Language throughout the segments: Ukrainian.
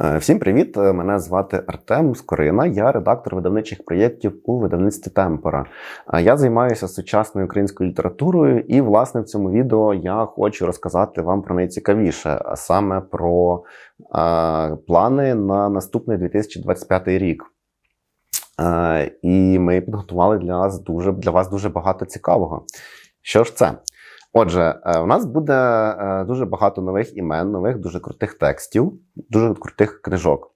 Е, Всім привіт! Е, Мене звати Артем Скорина. Я редактор видавничих проєктів у видавництві Темпора. Е, Я займаюся сучасною українською літературою, і, власне, в цьому відео я хочу розказати вам про найцікавіше, а саме про е, плани на наступний 2025 рік. Е, І ми підготували для вас дуже для вас дуже багато цікавого. Що ж це? Отже, е, у нас буде е, дуже багато нових імен, нових дуже крутих текстів, дуже крутих книжок.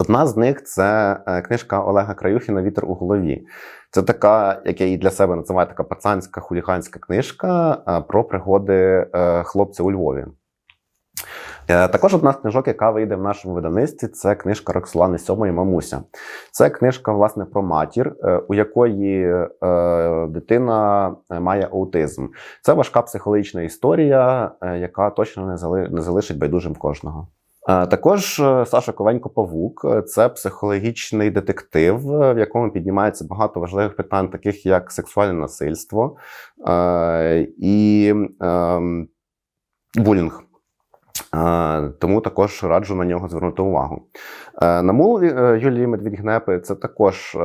Одна з них це е, книжка Олега Краюхіна Вітер у голові. Це така, як я її для себе називаю, така пацанська хуліганська книжка про пригоди хлопця у Львові. Е, Також одна з книжок, яка вийде в нашому видавництві, це книжка Роксолани Сьомої Мамуся. Це книжка, власне, про матір, е, у якої е, дитина має аутизм. Це важка психологічна історія, яка точно не залишить байдужим кожного. Також Саша Ковенько Павук е, це психологічний детектив, в якому піднімається багато важливих питань, таких як сексуальне насильство і е, булінг. Е, Тому також раджу на нього звернути увагу. Е, На мові е, Юлії Медвідь-Гнепи це також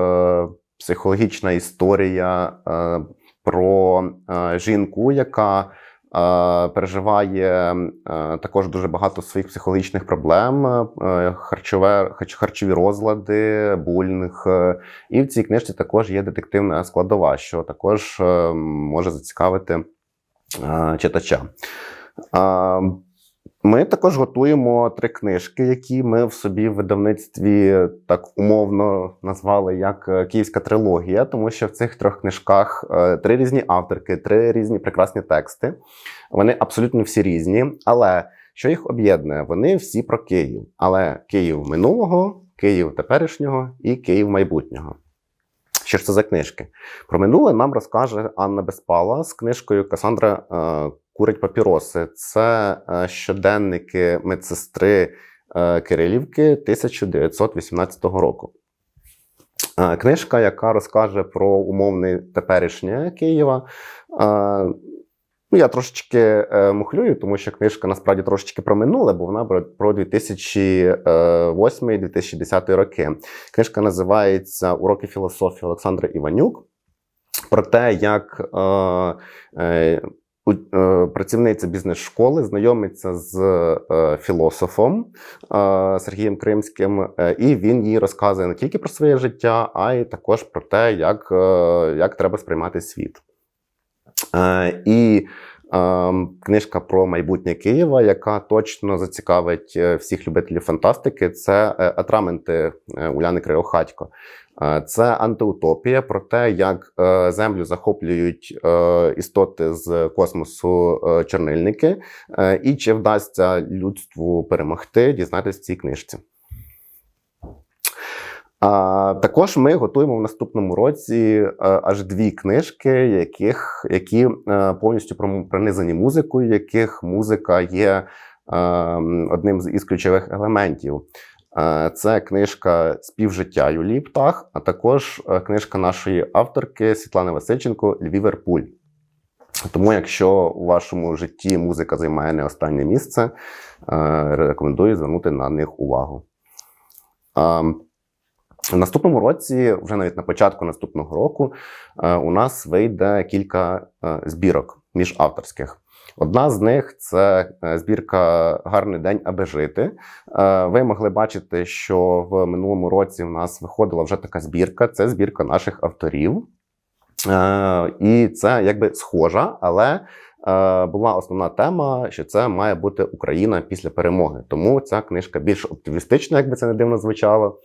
психологічна історія про жінку, яка переживає також дуже багато своїх психологічних проблем, харчове, харчові розлади, булінг. Е, І в цій книжці також є детективна складова, що також може зацікавити читача. Ми також готуємо три книжки, які ми в собі в видавництві так умовно назвали як е, Київська трилогія, тому що в цих трьох книжках е, три різні авторки, три різні прекрасні тексти. Вони абсолютно всі різні. Але що їх об'єднує? Вони всі про Київ. Але Київ минулого, Київ теперішнього і Київ майбутнього. Що ж це за книжки? Про минуле нам розкаже Анна Безпала з книжкою Касандра е, Курить папіроси. Це е, щоденники медсестри е, Кирилівки 1918 року. Е, Книжка, яка розкаже про умовне теперішнє Києва. Ну, я трошечки мухлюю, тому що книжка насправді трошечки про минуле, бо вона про- про 2008-2010 роки. Книжка називається Уроки філософії Олександра Іванюк. Про те, як працівниця бізнес-школи знайомиться з е, філософом е, Сергієм Кримським, е, і він їй розказує не тільки про своє життя, а й також про те, як, е, як треба сприймати світ. Е, І е, книжка про майбутнє Києва, яка точно зацікавить е, всіх любителів фантастики, це е, атраменти е, Уляни Криохатько. Це антиутопія про те, як землю захоплюють істоти з космосу чорнильники, і чи вдасться людству перемогти, дізнатися в цій книжці. А, також ми готуємо в наступному році е, аж дві книжки, яких, які е, повністю пронизані музикою, яких музика є е, одним із ключових елементів. Це книжка Співжиття Юлії Птах, а також книжка нашої авторки Світлани Васильченко Львіверпуль. Тому, якщо у вашому житті музика займає не останнє місце, рекомендую звернути на них увагу. В наступному році, вже навіть на початку наступного року, е, у нас вийде кілька е, збірок міжавторських. Одна з них це е, збірка Гарний день, аби жити. Ви могли бачити, що в минулому році в нас виходила вже така збірка. Це збірка наших авторів. І це якби схожа, але була основна тема, що це має бути Україна після перемоги. Тому ця книжка більш оптимістична, як би це не дивно звучало.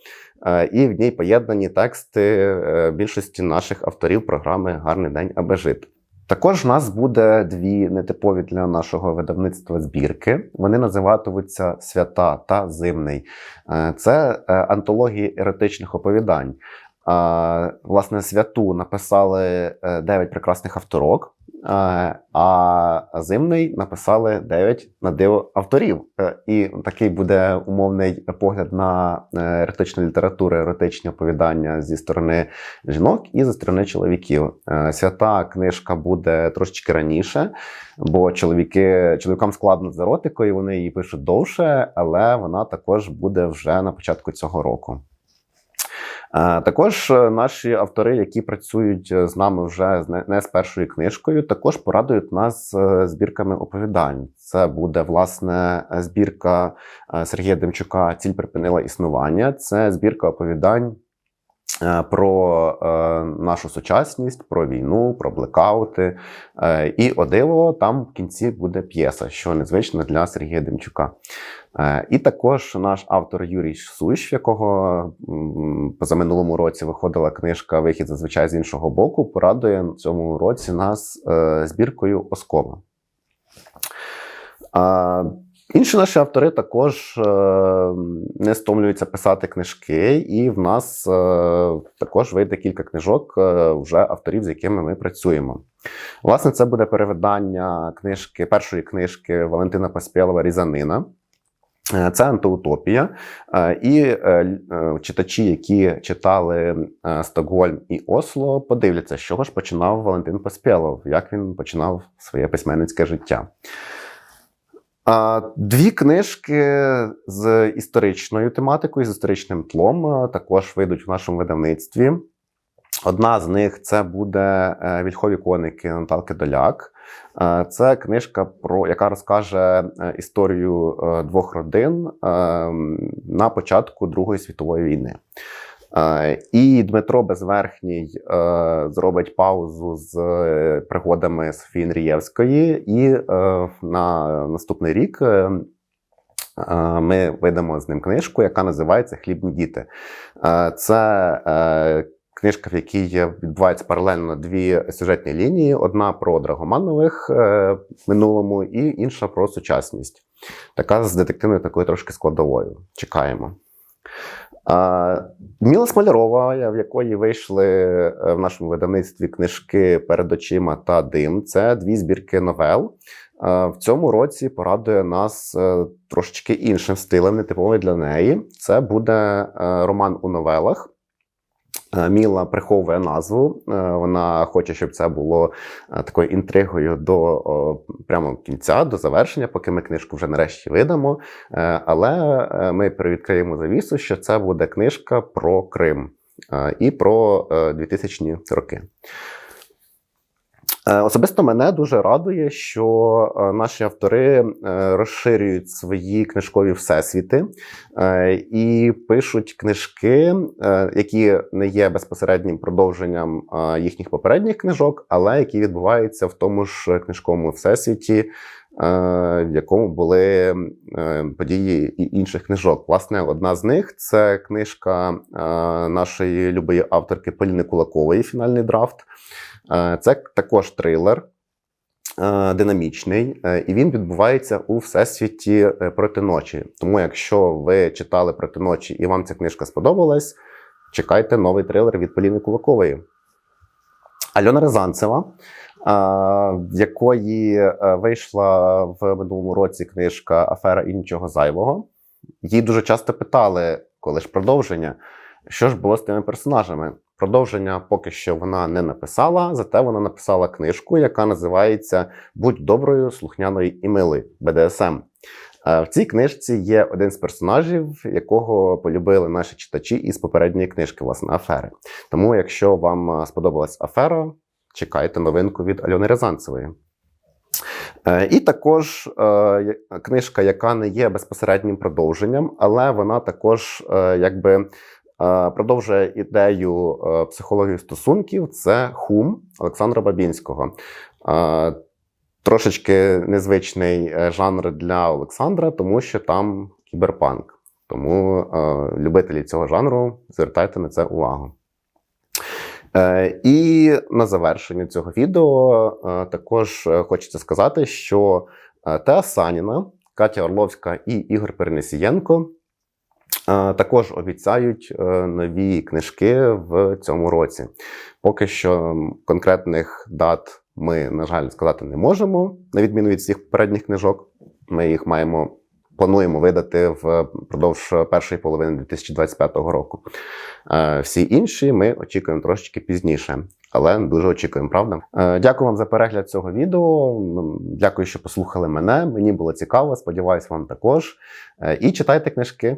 Е, І в ній поєднані тексти е, більшості наших авторів програми Гарний день, аби жити. Також в нас буде дві нетипові для нашого видавництва збірки. Вони називатимуться Свята та Зимний. Е, Це е, антології еротичних оповідань. Е, Власне, святу написали 9 прекрасних авторок, е, а зимний написали 9 на диво авторів. Е, І такий буде умовний погляд на е, еротичну літературу, еротичні оповідання зі сторони жінок і зі сторони чоловіків. Е, Свята книжка буде трошечки раніше, бо чоловіки чоловікам складно з еротикою, вони її пишуть довше, але вона також буде вже на початку цього року. Е, Також е, наші автори, які працюють е, з нами вже не- з першою книжкою, також порадують нас з збірками оповідань. Це буде власне е, збірка е, Сергія Демчука Ціль припинила існування. Це збірка оповідань. Е, Про е, нашу сучасність, про війну, про блекаути. Е, і о диво, там в кінці буде п'єса, що незвично для Сергія Демчука. Е, І також наш автор Юрій Суш, в якого позаминулому році виходила книжка Вихід зазвичай з іншого боку, порадує в цьому році нас збіркою Оскома. Інші наші автори також е, не стомлюються писати книжки, і в нас е, також вийде кілька книжок е, вже авторів, з якими ми працюємо. Власне, це буде перевидання книжки, першої книжки Валентина Паспєлова Різанина. Це антиутопія. І читачі, які читали Стокгольм і Осло, подивляться, з чого ж починав Валентин Паспєлов, як він починав своє письменницьке життя. Дві книжки з історичною тематикою, з історичним тлом також вийдуть в нашому видавництві. Одна з них це буде е, Вільхові коники Наталки Доляк. Е, Це книжка, про яка розкаже е, історію двох родин на початку Другої світової війни. Е, І Дмитро Безверхній е, зробить паузу з е, пригодами Софії Нрієвської, і на наступний рік ми видамо з ним книжку, яка називається Хлібні діти. Це книжка, в якій відбуваються паралельно дві сюжетні лінії: одна про Драгоманових е, минулому, і інша про сучасність. Така з детективною такою трошки складовою. Чекаємо. Міла Смолярова, в якої вийшли е, в нашому видавництві книжки перед очима та дим. Це дві збірки новел. В цьому році порадує нас е, трошечки іншим стилем, нетиповий для неї. Це буде е, роман у новелах. Е, Міла приховує назву. Е, Вона хоче, щоб це було е, такою інтригою до прямо кінця, до завершення, поки ми книжку вже нарешті видамо. Але ми привідкриємо завісу, що це буде книжка про Крим і про е, 2000-ні роки. Е, Особисто мене дуже радує, що е, наші автори е, розширюють свої книжкові всесвіти і пишуть книжки, які не є безпосереднім продовженням їхніх попередніх книжок, але які відбуваються в тому ж книжковому всесвіті, в якому були е, події і інших книжок. Власне, одна з них це книжка е, нашої любої авторки Поліни Кулакової Фінальний драфт. Е, Це також трилер. е, Динамічний, е, і він відбувається у всесвіті е, проти ночі. Тому, якщо ви читали проти ночі і вам ця книжка сподобалась, чекайте новий трилер від Поліни Кулакової. Альона Рязанцева, е, якої е, вийшла в минулому році книжка Афера і нічого зайвого. Їй дуже часто питали, коли ж продовження, що ж було з тими персонажами. Продовження поки що вона не написала, зате вона написала книжку, яка називається Будь доброю, слухняною і милою БДСМ. Е, В цій книжці є один з персонажів, якого полюбили наші читачі із попередньої книжки, власне, афери. Тому, якщо вам е, сподобалась афера, чекайте новинку від Альони Рязанцевої. Е, І також е, книжка, яка не є безпосереднім продовженням, але вона також е, якби продовжує ідею психології стосунків. Це хум Олександра Бабінського. Трошечки незвичний жанр для Олександра, тому що там кіберпанк. Тому любителі цього жанру звертайте на це увагу. Е, і на завершення цього відео е, також е, хочеться сказати, що Теа Саніна, Катя Орловська і Ігор Перенесієнко Також обіцяють нові книжки в цьому році. Поки що конкретних дат ми, на жаль, сказати не можемо, на відміну від всіх попередніх книжок. Ми їх маємо. Плануємо видати впродовж першої половини 2025 року. Е, Всі інші ми очікуємо трошечки пізніше, але дуже очікуємо, правда? Е, Дякую вам за перегляд цього відео. Дякую, що послухали мене. Мені було цікаво. Сподіваюсь, вам також. Е, І читайте книжки.